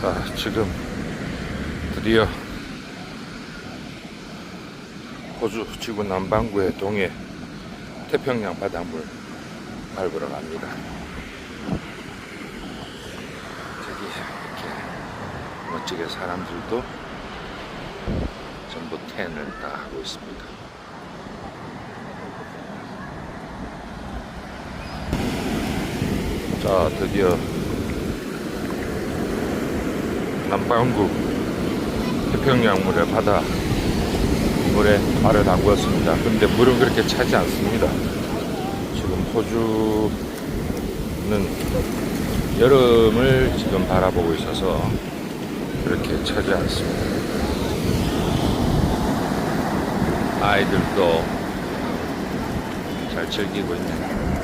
자, 지금 드디어 호주 지구 남반구의 동해 태평양 바닷물 밟으러 갑니다. 저기 이렇게 멋지게 사람들도 전부 텐을 다 하고 있습니다. 자, 드디어 남반구 태평양물의 바다 물에 발을 담궜습니다. 근데 물은 그렇게 차지 않습니다. 지금 호주는 여름을 지금 바라보고 있어서 그렇게 차지 않습니다. 아이들도 잘 즐기고 있네요.